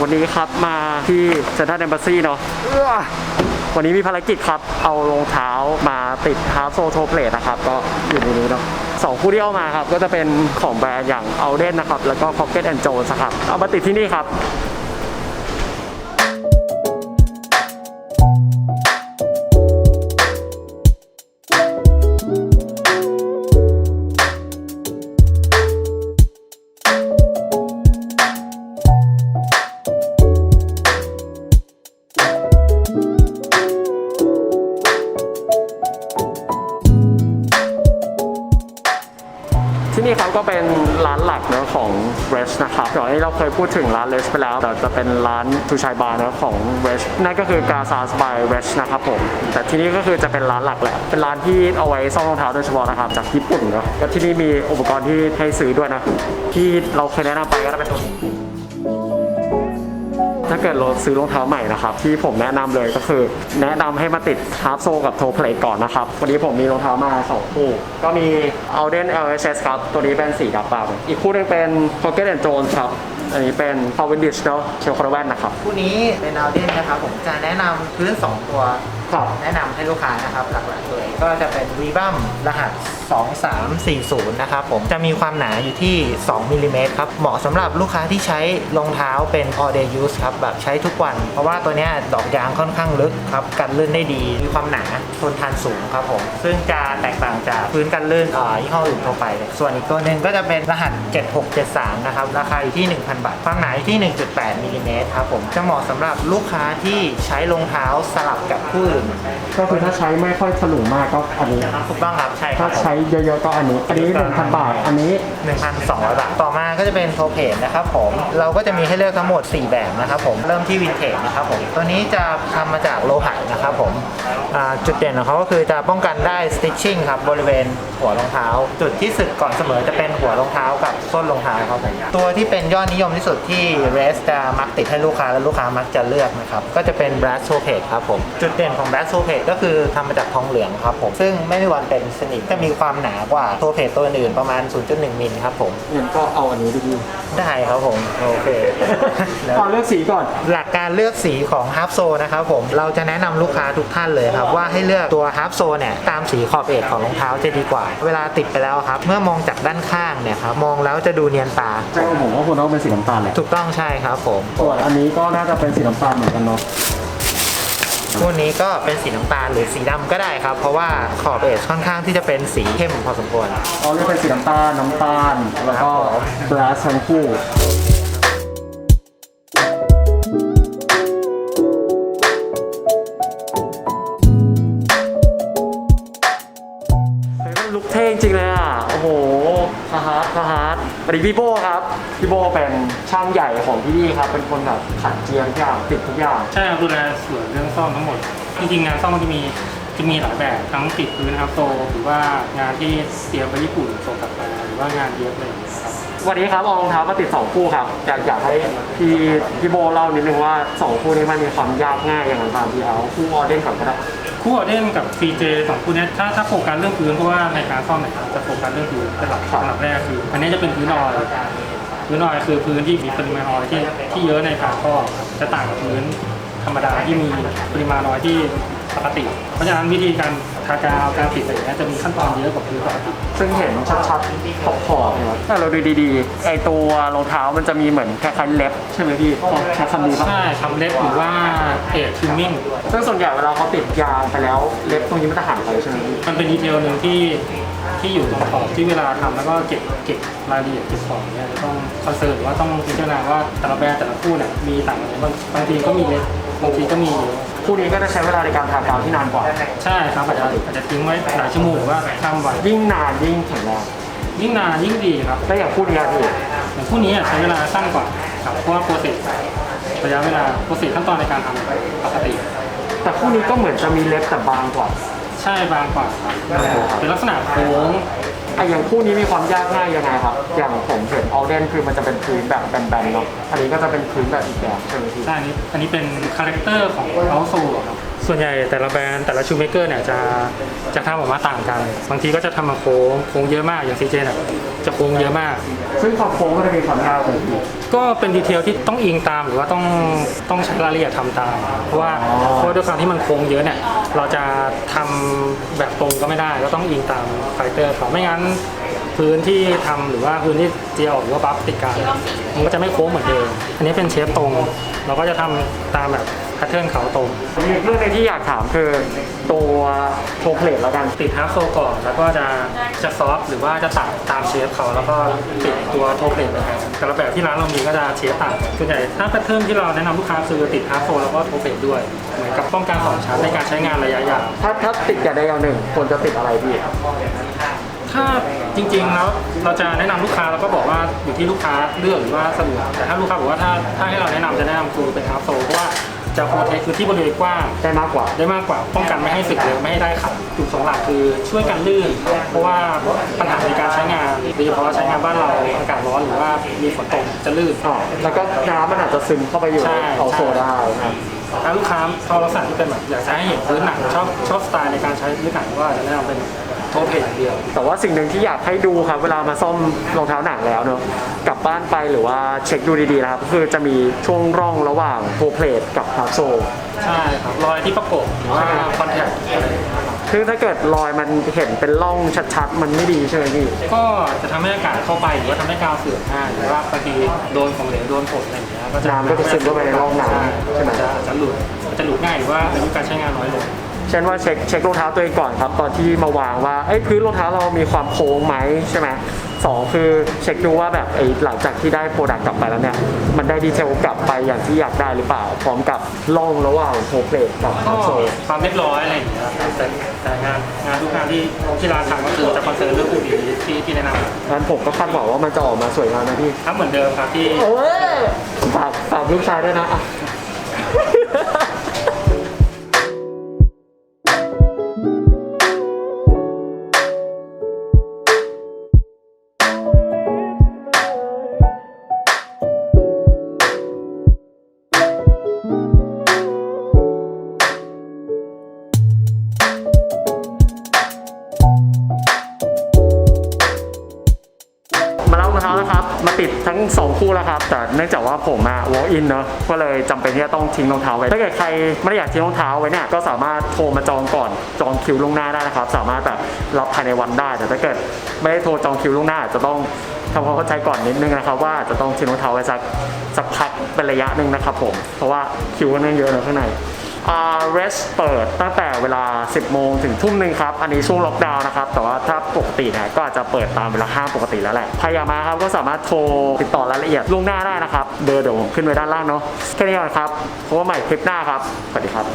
วันนี้ครับมาที่เซ็นทรัลเอมบ s ซีเนาะเอื้อวันนี้มีภารกิจครับ เอารองเท้ามาติดฮาร์ฟโซโทเพลทนะครับ ก็อยู่ในนี้เนาะสองคู่ที่เอามาครับ ก็จะเป็นของแบรนด์อย่างเอาเดนนะครับ แล้วก็ Pocket and Jones ครับ เอามาติดที่นี่ครับ ก็เป็นร้านหลักเนอะของเวสนะครับก่อนที่เราเคยพูดถึงร้านเลสไปแล้วแต่จะเป็นร้านทูชัยบาร์เนอะของเวสนั่นก็คือกาซาสบายเวสนะครับผมแต่ที่นี่ก็คือจะเป็นร้านหลักแหละเป็นร้านที่เอาไว้ซ่อมรองเท้าโดยเฉพาะนะครับจากญี่ปุ่นเนอะก็ที่นี่มีอุปกรณ์ที่ให้ซื้อด้วยนะที่เราเคยแนะนำไปก็จะเป็นตัวนี้ ถ้าเกิดเราซื้อรองเท้าใหม่นะครับ ที่ผมแนะนำเลยก็คือ แนะนำให้มาติดฮาร์ฟโซกับโทเพลก่อนนะครับ วันนี้ผมมีรองเท้ามา2คู่ ก็มี Alden LHS ครับ ตัวนี้เป็นสีดำดำอีกคู่หนึงเป็น Pocket and Jones ครับ อันนี้เป็น p o w e n d i s h เนาะเชลคอร์แวนนะครับ คู่นี้เป็นเอาเดนนะครับผมจะแนะนำพื้น 2 ตัวครับแนะนำให้ลูกค้านะครับหลักๆเลยก็จะเป็น v ีบัมรหัส 2340 นะครับผมจะมีความหนาอยู่ที่ 2มิลลิเมตรครับ เหมาะสำหรับลูกค้าที่ใช้รองเท้าเป็น all day use ครับ แบบใช้ทุกวัน เพราะว่าตัวเนี้ยดอกยางค่อนข้างลึกครับ กันลื่นได้ดี มีความหนาทนทานสูงครับผม ซึ่งจะแตกต่างจากพื้นกันลื่นอ่ายี่ห้ออื่นทั่วไปเลยส่วนอีกตัวหนึ่งก็จะเป็นรหัส 7673 นะครับ ราคาอยู่ที่1,000บาทความหนาอยู่ที่ 1.8มิลลิเมตรครับผมจะเหมาะสำหรับลูกค้าที่ใช้รองเท้าสลับกับคู่อื่นก็คือถ้าใช้ไม่ค่อยถลุงมากก็อันนี้ ถูกต้องครับใช่คถ้ารับผม ใช้เยอะๆก็อันนี้ อันนี้1,000บาท อันนี้ 1,200 บาท ต่อมาก็จะเป็นโทเพนนะครับผม เราก็จะมีให้เลือกทั้งหมด 4 แบบนะครับผม เริ่มที่วินเทจนะครับผม ตัวนี้จะทำมาจากโลหะนะครับผมอ่าจุดเด่นของเขาก็คือจะป้องกันได้ stitching ครับ บริเวณหัวรองเท้า จุดที่สึกก่อนเสมอจะเป็นหัวรองเท้ากับส้นรองเท้าครับผม ตัวที่เป็นยอดนิยมที่สุดที่ r e s จะมักติดให้ลูกค้าและลูกค้ามักจะเลือกนะครับ ก็จะเป็น brass toe plate ครับผม จุดเด่นของ brass toe plate ก็คือทำมาจากทองเหลืองครับผม ซึ่งไม่มีวันเป็นสนิมจะมีความหนากว่า toe plate ตัวอื่นๆประมาณ 0.1 มิลครับผมงั้นก็เอาอันนี้ดีได้ครับผม โอเคๆเอาเลือกสีก่อน หลักการเลือกสีของฮาร์ฟโซนะครับผม เราจะแนะนำลูกค้าทุกท่านเลยครับว่าให้เลือกตัวฮาร์ฟโซเนี่ยตามสีขอบเอกของรองเท้าจะดีกว่า เวลาติดไปแล้วครับ เมื่อมองจากด้านข้างเนี่ยครับมองแล้วจะดูเนียนตาใช่ผมว่าคุณต้องเป็นสีน้ำตาลแหละถูกต้องใช่ครับผมส่วนอันนี้ก็น่าจะเป็นสีน้ำตาลเหมือนกันเนาะคู่นี้ก็เป็นสีน้ำตาลหรือสีดำก็ได้ครับ เพราะว่าขอบเอจค่อนข้างที่จะเป็นสีเข้มพอสมควรเอาเรียกเป็นสีน้ำตาลน้ำตาลแล้วก็บลัสทั้งคู่เฮ้ยมันลุกเท่จริงเลยอะ โอ้โหคาฮาร์ดคาฮาร์ด สวัสดีพี่โบครับ พี่โบเป็นช่างใหญ่ของที่นี่ครับ เป็นคนแบบขัดเจียมทุกอย่างติดทุกอย่างใช่ครับดูแลส่วนเรื่องซ่อมทั้งหมด จริงๆงานซ่อมมันจะมีจะมีหลายแบบทั้งติดพื้นครับโตหรือว่างานที่เตรียมไปญี่ปุ่นส่งกลับมาหรือว่างานเย็บอะไรอย่างเงี้ยครับวันนี้ครับเอารองเท้ามาติด 2 คู่ครับอยากอยากให้พี่พี่โบเล่านิดนึงว่า 2 คู่นี้มันมีความยากง่ายอย่างไรบ้างพี่เอาคู่ออเดนก่อนก็ได้ คู่ออเดนกับ CJ สองคู่นี้ถ้าถ้าโฟกัสเรื่องพื้นเพราะว่าในการซ่อมเนี่ยจะโฟกัสเรื่องพื้นเป็นหลักอันดับแรกคือ อันนี้จะเป็นพื้นออยพื้นออยคือพื้นที่มีปริมาณออยที่ที่เยอะในการซ่อมจะต่างกับพื้นธรรมดาที่มีปริมาณออยที่ ปกติ เพราะฉะนั้นวิธีการทากาวการติดอะไรอย่างเงี้ยจะมีขั้นตอนเยอะกว่าพื้นปกติ ซึ่งเห็นชัดๆขอบขอบๆเนี่ยถ้าเราดูดีๆ ไอตัวรองเท้ามันจะมีเหมือนคล้ายๆเล็บใช่ไหมพี่ต้องใช้คำนี้ปะใช่ทำเล็บหรือว่าเอททิมมิ่ง ซึ่งส่วนใหญ่เวลาเขาติดยางไปแล้วเล็บตรงนี้มันจะหายไปใช่ไหมพี่มันเป็นดีเทลหนึ่งที่ที่อยู่ตรงขอบที่เวลาทำแล้วก็เก็บเก็บรายละเอียดเก็บของเนี่ยต้องคอนเซิร์นว่าต้องพิจารณาว่าแต่ละแบรนด์แต่ละคู่เนี่ยมีต่างกันบางบางทีก็มีเล็กบางทีก็มีเยอะ คู่นี้ก็จะใช้เวลาในการทากาวที่นานกว่า ใช่ครับอาจจะอาจจะทิ้งไว้หลายชั่วโมงหรือว่าข้ามวันยิ่งนานยิ่งแข็งแรงยิ่งนานยิ่งดีครับแล้วอย่างคู่นี้อะพี่อย่างคู่นี้อะใช้เวลาสั้นกว่าครับเพราะว่าโปรเซสระยะเวลาโปรเซสขั้นตอนในการทำปกติ แต่คู่นี้ก็เหมือนจะมีเล็บแต่บางกว่า ใช่บางกว่าครับเป็นลักษณะโค้งไอะอย่างคู่นี้มีความยากง่ายยังไงครับ อย่างผมเห็นออเดนคือมันจะเป็นพื้นแบบแบนๆเนาะ อันนี้ก็จะเป็นพื้นแบบอีกแบบใช่ไหมพี่ ใช่อันนี้อันนี้เป็นคาแรคเตอร์ของเอาโซครับ ส่วนใหญ่แต่ละแบรนด์แต่ละชูเมเกอร์เนี่ยจะจะทำออกมาต่างกัน บางทีก็จะทำมาโค้งโค้งเยอะมากอย่างซีเจเนี่ยจะโค้งเยอะมาก ซึ่งความโค้งก็จะมีความยาวของพี่ก็เป็นดีเทลที่ต้องอิงตามหรือว่าต้องต้องใช้รายละเอียดทำตาม เพราะว่าเพราะด้วยความที่มันโค้งเยอะเนี่ยเราจะทำแบบตรงก็ไม่ได้ก็ต้องอิงตามไฟเตอร์เขาไม่งั้น พื้นที่ทำหรือว่าพื้นที่เจียออกหรือว่าบัฟติดกันมันก็จะไม่โค้งเหมือนเดิม อันนี้เป็นเชฟตรง เราก็จะทำตามแบบแพทเทิร์นเขาตรงมีอีกเรื่องหนึงที่อยากถามคือตัวโทรเพลทแล้วกันติดฮาร์ฟโซก่อนแล้วก็จะจะซอฟต์หรือว่าจะตัดตามเชฟเขาแล้วก็ติดตัวโทเพลตนะครับแต่ละแบบที่ร้านเรามีก็จะเชฟต่างส่วนใหญ่ถ้าแพทเทิร์นที่เราแนะนำลูกค้าคือติดฮาร์ฟโซแล้วก็โทเพลตด้วยเหมือนกับป้องกันสองชั้นในการใช้งานระยะยาวถ้าถ้าติดอย่างใดอย่างหนึ่งควรจะติดอะไรพี่ ถ้าจริงๆแล้วเราจะแนะนำลูกค้าแล้วก็บอกว่าอยู่ที่ลูกค้าเลือกหรือว่าสะดวกแต่ถ้าลูกค้าบอกว่าถ้าถ้าให้เราแนะนำจะแนะนำคือเป็นฮาร์ฟโซเพราะว่าจะโปรเทคคือที่บริเวณกว้างได้มากกว่าได้มากกว่าป้องกันไม่ให้สึกหรือไม่ให้ได้ขัดจุดสองหลักคือช่วยกันลื่น เพราะว่าปัญหาในการใช้งานโดยเฉพาะใช้งานบ้านเราอากาศร้อนหรือว่ามีฝนตกจะลื่นอ๋อแล้วก็น้ำมันอาจจะซึมเข้าไปอยู่ใช่ในเอาโซได้นะถ้าลูกค้าชอบลักษณะที่เป็นแบบอยากจะให้เห็นพื้นหนังชอบชอบสไตล์ในการใช้พื้นหนังก็อาจจะแนะนำเป็น โทเพจอย่างเดียว แต่ว่าสิ่งหนึ่งที่อยากให้ดูครับ เวลามาซ่อมรองเท้าหนังแล้วเนอะกลับบ้านไปหรือว่าเช็คดูดีๆนะครับ คือจะมีช่วงร่องระหว่างโทรเพลทกับฮาร์ดโซใช่ครับ รอยที่ประกบหรือว่าคอนแทคคือถ้าเกิดรอยมันเห็นเป็นร่องชัดๆ มันไม่ดีใช่ไหมพี่ ก็จะทำให้อากาศเข้าไปหรือว่าทำให้กาวเสื่อมง่ายหรือว่าบางทีโดนของเหลวโดนฝนอะไรอย่างเงี้ยก็จะน้ำก็จะซึมเข้าไปในร่องน้ำใช่ไหมจะจะหลุดจะหลุดง่ายหรือว่าอายุการใช้งานน้อยลง เช่นว่าเช็คเช็ครองเท้าตัวเองก่อนครับตอนที่มาวางว่าเอ้ยพื้นรองเท้าเรามีความโค้งไหมใช่ไหมสองคือเช็คดูว่าแบบไอ้หลังจากที่ได้โปรดักต์กลับไปแล้วเนี่ยมันได้ดีเทลกลับไปอย่างที่อยากได้หรือเปล่า พร้อมกับร่องระหว่างโทเพลทกับก็ฮาร์ดโซความเรียบร้อยอะไรอย่างเงี้ยครับแต่แต่งานงานทุกงานที่ที่ร้านทำก็คือจะคอนเซิร์นเรื่องอุบิเหตุที่ที่แนะนำงั้นผมก็คาดหวังว่ามันจะออกมาสวยงามนะพี่ครับเหมือนเดิมครับที่โอ้ยฝากฝากลูกชายด้วยนะ เนื่องจากว่าผมอะ walk in เนอะก็เลยจำเป็นที่จะต้องทิ้งรองเท้าไว้ถ้าเกิดใครไม่ได้อยากทิ้งรองเท้าไว้เนี่ยก็สามารถโทรมาจองก่อนจองคิวล่วงหน้าได้นะครับ สามารถแบบรับภายในวันได้ แต่ถ้าเกิดไม่ได้โทรจองคิวล่วงหน้าอาจจะต้องทำความเข้าใจก่อนนิดนึงนะครับว่าอาจจะต้องทิ้งรองเท้าไว้สักสักพักเป็นระยะหนึ่งนะครับผมเพราะว่าคิวก็นั่งเยอะเนอะข้างใน อ่า rest เปิดตั้งแต่เวลา 10 โมงถึงทุ่มหนึ่งครับ อันนี้ช่วงล็อกดาวน์นะครับ แต่ว่าถ้าปกติเนี่ยก็อาจจะเปิดตามเวลาห้างปกติแล้วแหละ ใครอยากมาครับก็สามารถโทรติดต่อรายละเอียดล่วงหน้าได้นะครับ เบอร์เดี๋ยวผมขึ้นไว้ด้านล่างเนาะ แค่นี้ก่อนครับพบกันใหม่คลิปหน้าครับ สวัสดีครับ